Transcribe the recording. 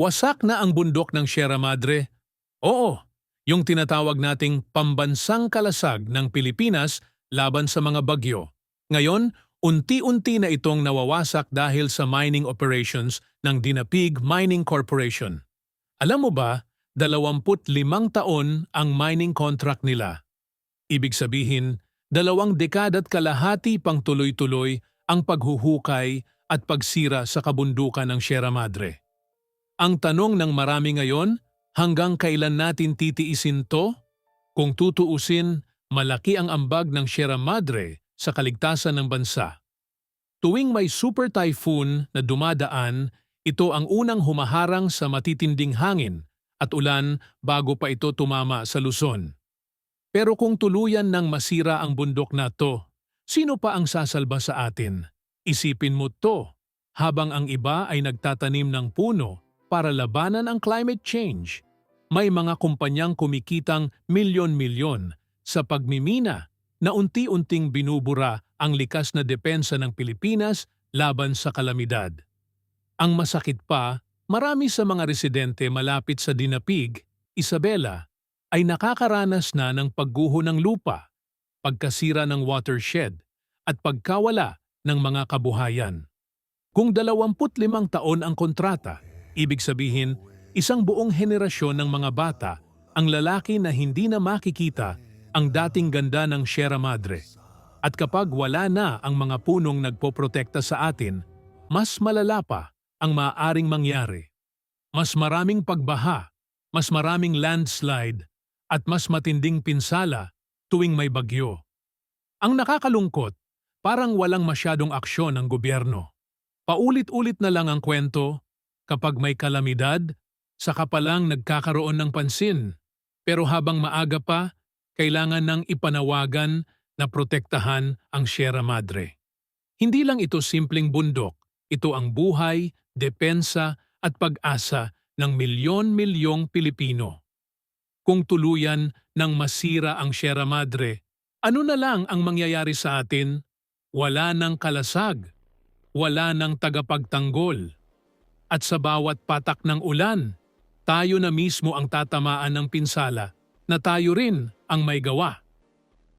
Wasak na ang bundok ng Sierra Madre? Oo, yung tinatawag nating pambansang kalasag ng Pilipinas laban sa mga bagyo. Ngayon, unti-unti na itong nawawasak dahil sa mining operations ng Dinapig Mining Corporation. Alam mo ba, 25 taon ang mining contract nila. Ibig sabihin, dalawang dekada't kalahati pang tuloy-tuloy ang paghuhukay at pagsira sa kabundukan ng Sierra Madre. Ang tanong ng marami ngayon, hanggang kailan natin titiisin to? Kung tutuusin, malaki ang ambag ng Sierra Madre sa kaligtasan ng bansa. Tuwing may super typhoon na dumadaan, ito ang unang humaharang sa matitinding hangin at ulan bago pa ito tumama sa Luzon. Pero kung tuluyan ng masira ang bundok na to, sino pa ang sasalba sa atin? Isipin mo to, habang ang iba ay nagtatanim ng puno para labanan ang climate change. May mga kumpanyang kumikitang milyon-milyon sa pagmimina na unti-unting binubura ang likas na depensa ng Pilipinas laban sa kalamidad. Ang masakit pa, marami sa mga residente malapit sa Dinapig, Isabela, ay nakakaranas na ng pagguho ng lupa, pagkasira ng watershed, at pagkawala ng mga kabuhayan. Kung 25 taon ang kontrata, ibig sabihin isang buong henerasyon ng mga bata ang lalaki na hindi na makikita ang dating ganda ng Sierra Madre. At kapag wala na ang mga punong nagpoprotekta sa atin, mas malala pa ang maaaring mangyari. Mas maraming pagbaha, mas maraming landslide, at mas matinding pinsala tuwing may bagyo. Ang nakakalungkot, parang walang masyadong aksyon ng gobyerno. Paulit-ulit na lang ang kwento, kapag may kalamidad, saka pa lang nagkakaroon ng pansin. Pero habang maaga pa, kailangan ng ipanawagan na protektahan ang Sierra Madre. Hindi lang ito simpleng bundok, ito ang buhay, depensa at pag-asa ng milyon-milyong Pilipino. Kung tuluyan ng masira ang Sierra Madre, ano na lang ang mangyayari sa atin? Wala ng kalasag, wala ng tagapagtanggol. At sa bawat patak ng ulan, tayo na mismo ang tatamaan ng pinsala na tayo rin ang may gawa.